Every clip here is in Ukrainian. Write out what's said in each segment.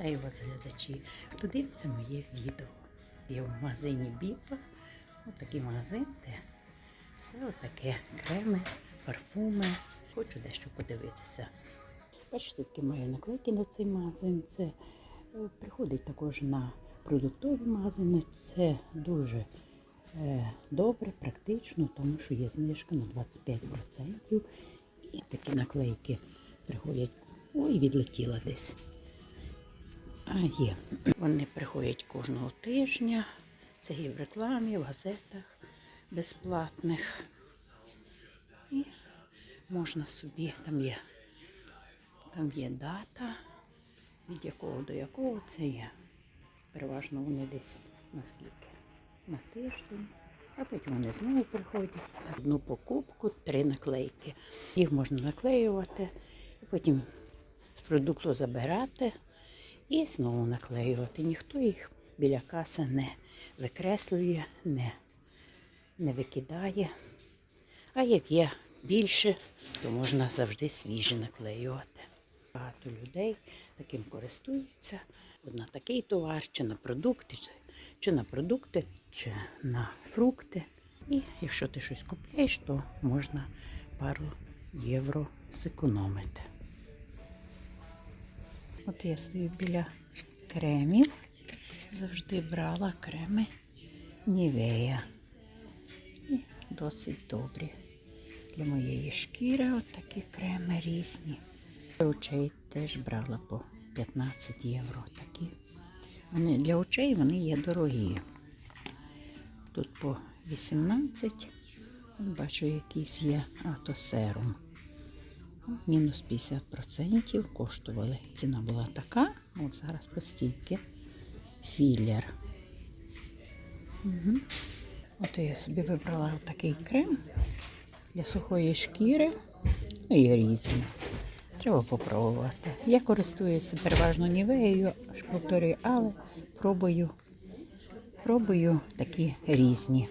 Вітаю вас, глядачі! Хто дивиться моє відео? Я в магазині Біпа. Ось такий магазин, де все отаке. Креми, парфуми. Хочу дещо подивитися. Бачите, такі маю наклейки на цей магазин. Це е, приходить також на продуктові магазини. Це дуже е, добре, практично, тому що є знижка на 25%. І такі наклейки приходять. Ой, відлетіла десь. Є. Вони приходять кожного тижня. Це є в рекламі, в газетах безплатних. І можна собі, там є, там є дата, від якого до якого це є. Переважно вони десь на скільки? На тиждень. А потім вони знову приходять. Одну покупку, три наклейки. Їх можна наклеювати, і потім з продукту забирати і знову наклеювати. Ніхто їх біля каси не викреслює, не, не викидає. А як є більше, то можна завжди свіжі наклеювати. Багато людей таким користуються. От на такий товар, чи на продукти, чи, чи на продукти, чи на фрукти. І якщо ти щось купляєш, то можна пару євро зекономити. От я стою біля кремів. Завжди брала креми Нівея. І досить добрі. Для моєї шкіри от такі креми різні. Для очей теж брала по 15 євро такі. Вони, для очей вони є дорогі. Тут по 18. Бачу, якийсь є, а то серум. Мінус 50% коштували. Ціна була така, от зараз по. Філер. Угу. От я собі вибрала такий крем для сухої шкіри. Ну, є різні. Треба попробувати. Я користуюся переважно нівеєю, повторюю, але пробую, пробую такі різні.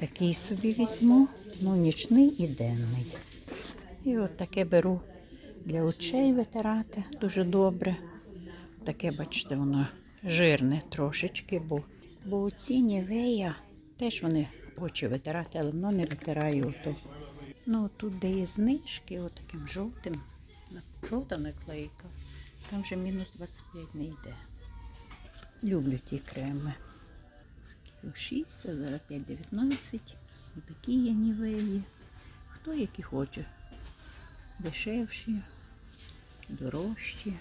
Такий собі візьму, візьму нічний і денний. І от таке беру для очей витирати дуже добре. Таке, бачите, воно жирне трошечки, бо, бо оці нівея теж вони очі витирати, але воно не витирає ото. Ну тут, де є знижки, отаким жовтим, жовта наклейка, там вже мінус 25 не йде. Люблю ті креми. Скільки? 6, це зараз 5,19. Отакі є нівеї. Хто які хоче дешевші, дорожчі.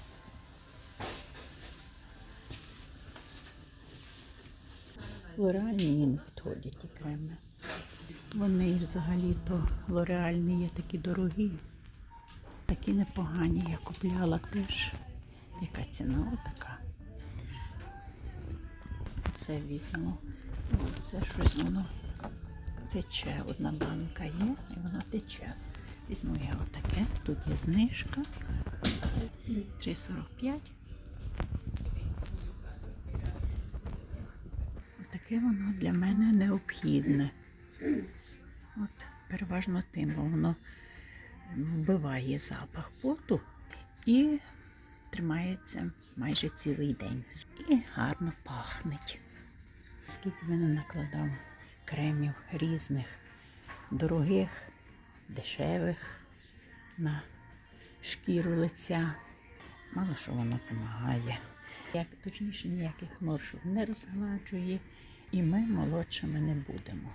Лореальні не підходять ті креми. Вони взагалі-то лореальні є такі дорогі, такі непогані. Я купляла теж. Яка ціна отака. Це візьму. Це щось воно тече. Одна банка є і воно тече. Візьму я отаке. Тут є знижка. 3,45. Отаке воно для мене необхідне. От, переважно тим, бо воно вбиває запах поту і тримається майже цілий день. І гарно пахнеть. Скільки мене накладав кремів різних, дорогих, дешевих на шкіру лиця. Мало що воно допомагає. Як, точніше, ніяких норшів не розгладжує, і ми молодшими не будемо.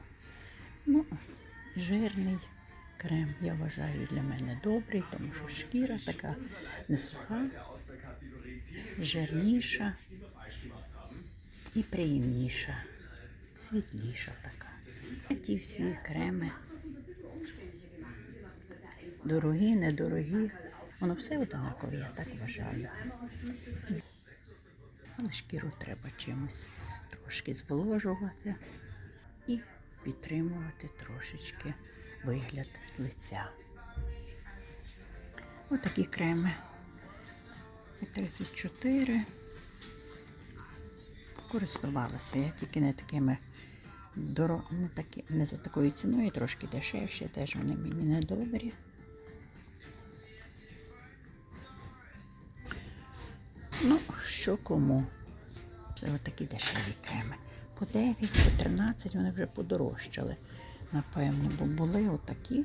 Ну, жирний крем, я вважаю, для мене добрий, тому що шкіра така не суха, жирніша і приємніша, світліша така. Ті всі креми дорогі, недорогі. Воно все однакове, я так вважаю. Але шкіру треба чимось трошки зволожувати і підтримувати трошечки вигляд лиця. Отакі креми. 34. Користувалася я тільки не такими не, такі... не за такою ціною, трошки дешевші, теж вони мені не Ну, що кому? Це отакі дешеві креми. По 9, по 13 вони вже подорожчали. Напевно, бо були отакі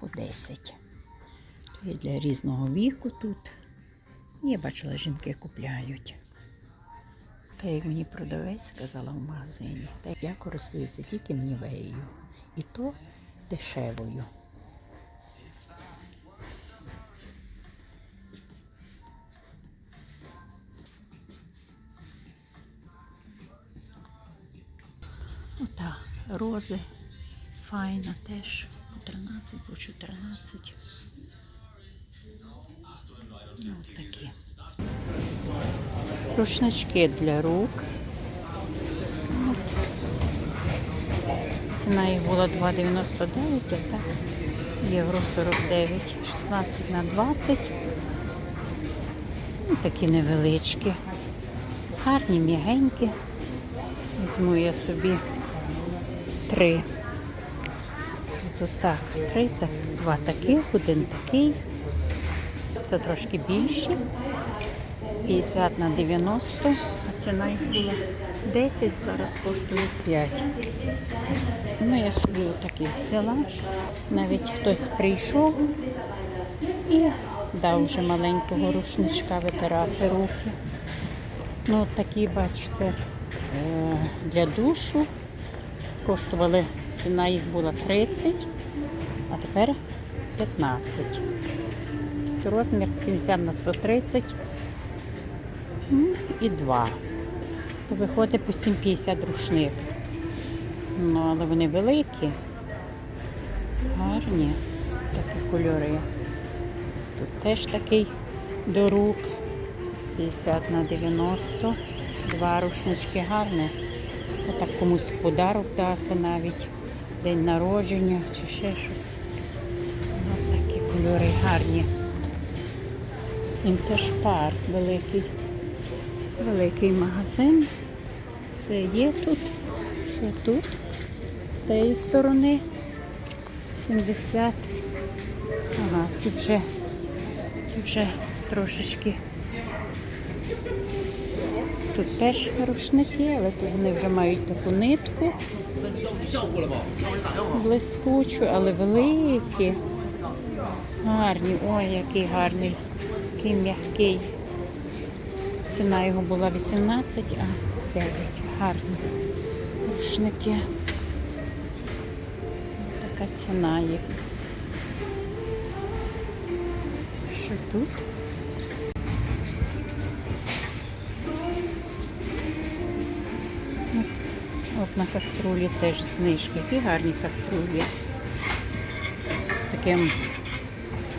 по 10. То є для різного віку тут. Я бачила, жінки купляють. Та як мені продавець сказала в магазині, я користуюся тільки нівеєю. І то дешевою. Рози файна теж по 13, по 14. Ну, от такі. Рушнички для рук. Ціна їх була 2,99, а так євро 49, 16 на 20. Ну, такі невеличкі. Гарні, м'ягенькі. Візьму я собі три. Тут так? Три, так, два таких, один такий. Це трошки більші. 50 на 90, а ціна їх була 10, зараз коштує 5. Ну, я собі отаких взяла. Навіть хтось прийшов і дав вже маленького рушничка витирати руки. Ну, такі, бачите, е, для душу коштували, ціна їх була 30, а тепер 15. То Розмір 70 на 130 ну, і 2. То виходить по 7,50 рушник. Ну, але вони великі, гарні такі кольори. Тут теж такий до рук 50 на 90. Два рушнички гарні. Отак комусь в подарок дати навіть день народження чи ще щось. Ось такі кольори гарні. Інтершпар великий. Великий магазин. Все є тут. Що тут? З тієї сторони 70. Ага, тут вже, тут вже трошечки. Тут теж рушники, але тут вони вже мають таку нитку блискучу, але великі. Гарні. Ой, який гарний, який м'який. Ціна його була 18, а 9. Гарні рушники. Така ціна їх. Що тут? На каструлі теж знижки. Які гарні каструлі. З таким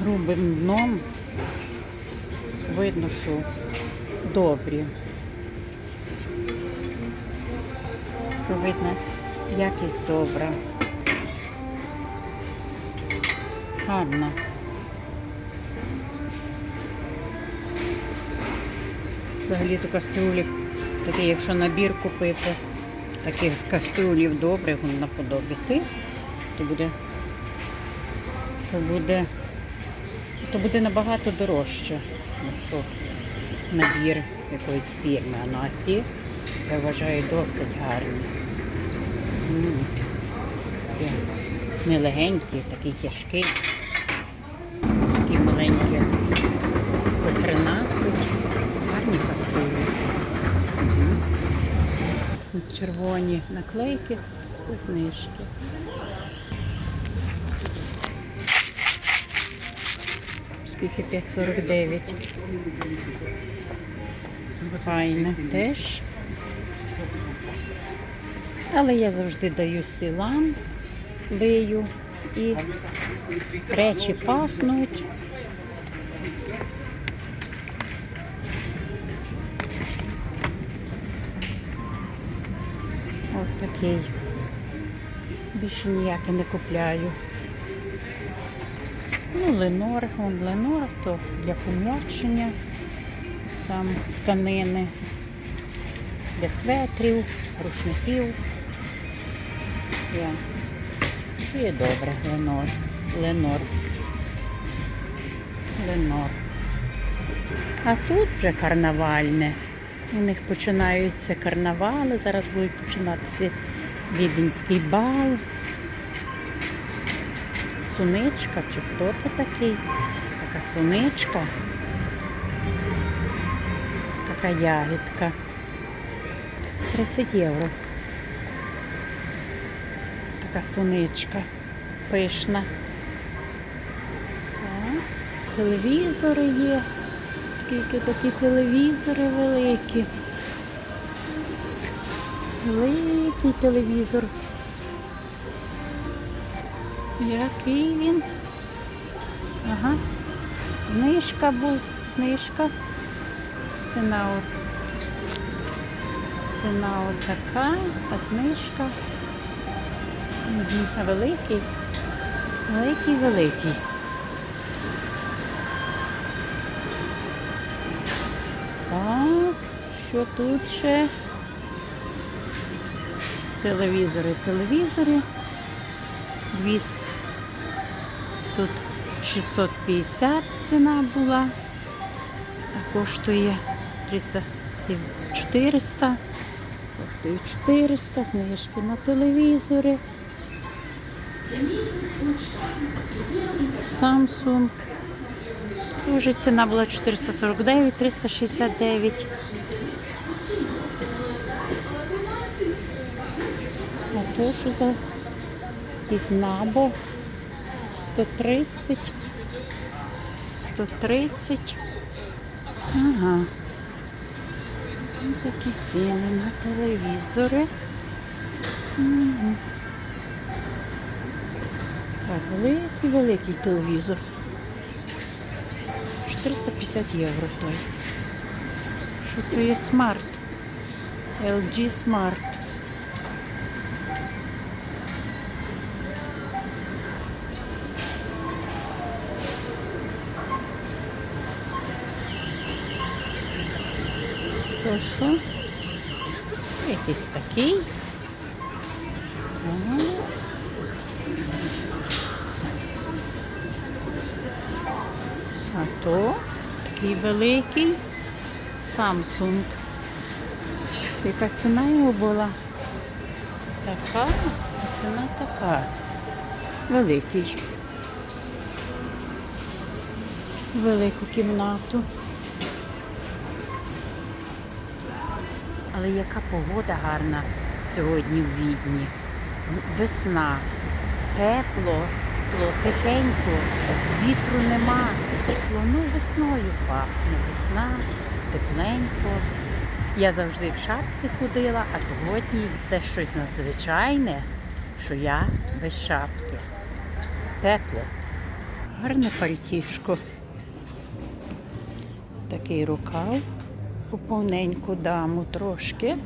грубим дном. Видно, що добрі. Що видно, якість добра. Гарна. Взагалі то каструлі, такі, якщо набір купити, таких каструлів добрих наподобі тих, то буде, то буде, то буде набагато дорожче, якщо набір якоїсь фірми, а на я вважаю досить гарні. Нелегенький, такий тяжкий. Такі маленькі по 13. Гарні каструлі. Мгм. Червоні наклейки, все знижки. Скільки 5,49. Файне теж. Але я завжди даю сілам, лию і речі пахнуть. От такий. Більше ніякий не купляю. Ну, Ленор, вон Ленор, то для пом'якшення, там тканини, для светрів, рушників. І добре, Ленор. Ленор. Ленор. А тут вже карнавальне. У них починаються карнавали, зараз будуть починатися віденський бал. Суничка, чи хто то такий? Така суничка. Така ягідка. 30 євро. Така суничка. Пишна. Так. Телевізори є. Скільки такі телевізори великі. Великий телевізор. Який він? Ага. Знижка був, знижка. Ціна от. Ціна от така, а знижка. Великий. Великий, великий. Що тут ще? Телевізори, телевізори. 200. Тут 650 ціна була, а коштує 300, 400. Коштує 400, знижки на телевізори. Samsung. Тоже ціна була 449, 369. А за із набо 130. 130. Ага. Ось Такі ціни на телевізори. Мгм. Так, великий, великий телевізор. 450 євро той. Що то є смарт? LG Smart. То? Якийсь такий. А то такий великий Samsung. Яка ціна його була? Така, а ціна така. Великий. Велику кімнату. Але яка погода гарна сьогодні в Відні. Весна, тепло, тепло, тихенько, вітру нема. Тепло, ну весною пахне. Весна, тепленько. Я завжди в шапці ходила, а сьогодні це щось надзвичайне, що я без шапки. Тепло. Гарне пальтішко. Такий рукав. Поповненьку даму трошки.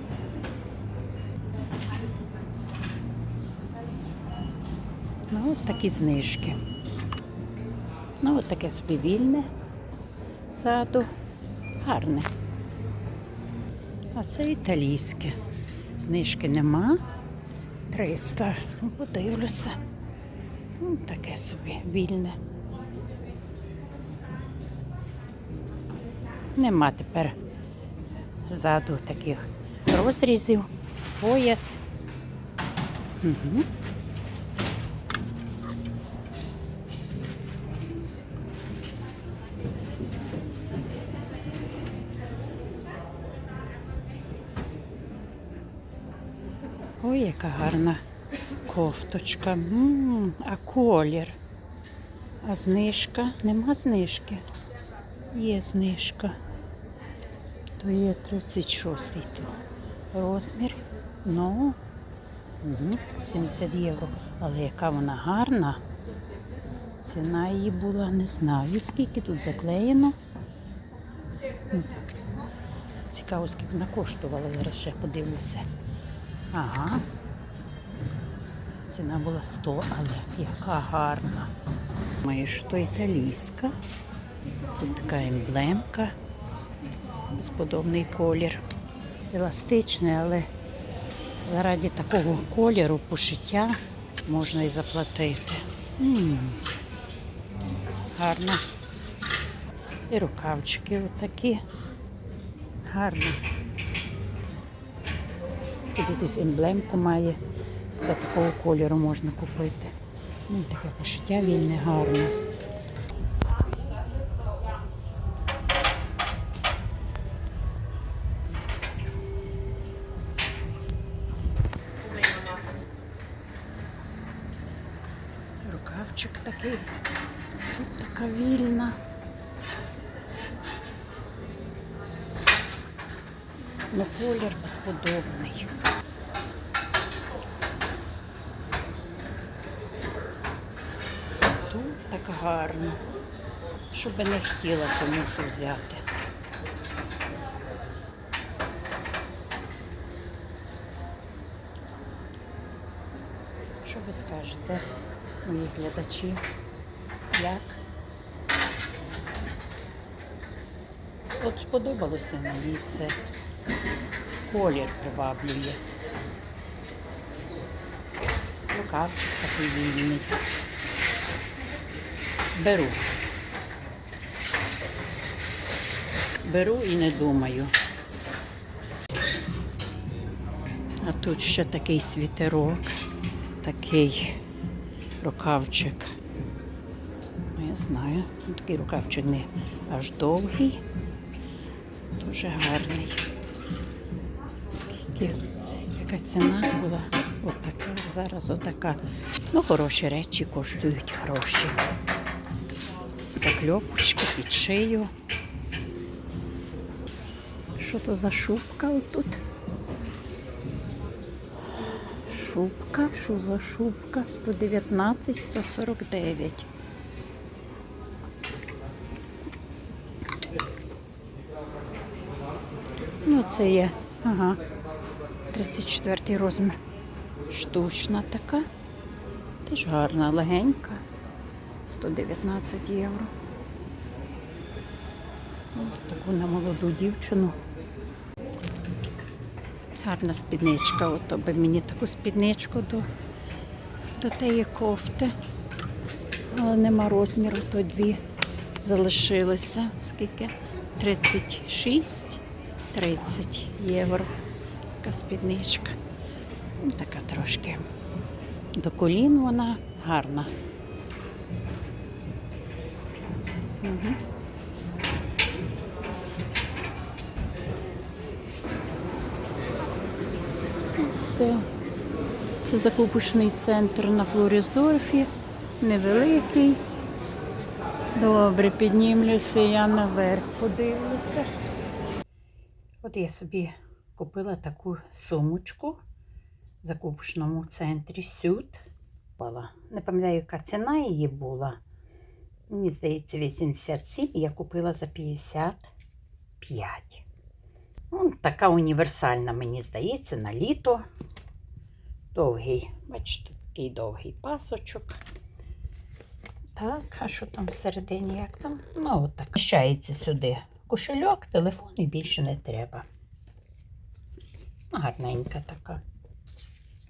Ну, от такі знижки. Ну, от таке собі вільне саду. Гарне. А це італійське. Знижки нема. 300. Ну, подивлюся. Ну, таке собі вільне. Нема тепер ззаду таких розрізів, пояс. Угу. Ой, яка гарна кофточка. м а колір. А знижка? Нема знижки. Є знижка. То є 36 то розмір. Ну, угу, 70 євро. Але яка вона гарна. Ціна її була, не знаю, скільки тут заклеєно. Цікаво, скільки вона коштувала, зараз ще подивлюся. Ага. Ціна була 100, але яка гарна. Маю, що італійська. Тут така емблемка. Безподобний колір. Еластичний, але заради такого кольору пошиття можна і заплатити. М, Гарно. І рукавчики отакі. Гарно. Тут якусь емблемку має. За такого кольору можна купити. Ну, таке пошиття вільне, гарне. Рукавчик такий. Тут така вільна. Ну, колір безподобний. Тут так гарно. Що би не хотіла, то мушу взяти. Що ви скажете, мої глядачі? Як? От сподобалося мені все. Колір приваблює. Рукавчик такий вільний. Беру. Беру і не думаю. А тут ще такий світерок, такий рукавчик. Ну, я знаю, ну, такий рукавчик не аж довгий, дуже гарний. Яка ціна була? Отака, зараз отака. Ну, хороші речі коштують гроші. Закльопочки під шию. Що то за шубка отут? Шубка, що за шубка? 119, 149. Ну, це є, ага, 34 розмір. Штучна така. Теж гарна, легенька. 119 євро. От таку на молоду дівчину. Гарна спідничка. От би мені таку спідничку до, до тієї кофти. Але нема розміру, то дві залишилися. Скільки? 36, 30 євро. Така спідничка. Ну, така трошки до колін вона гарна. Угу. Це, це закупочний центр на Флорісдорфі, невеликий. Добре, піднімлюся, я наверх подивлюся. От я собі купила таку сумочку в закупочному центрі Сюд. Не пам'ятаю, яка ціна її була. Мені здається, 87, і я купила за 55. Ну, така універсальна, мені здається, на літо. Довгий, бачите, такий довгий пасочок. Так, а що там всередині? Як там? Ну, от так. Вміщається сюди кошельок, телефон і більше не треба. Гарненька така.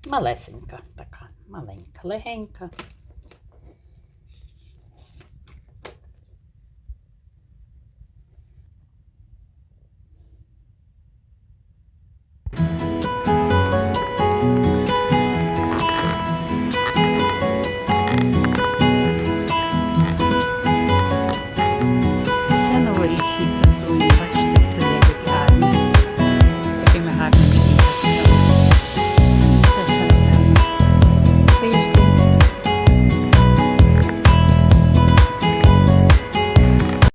Малесенька така, маленька, легенька.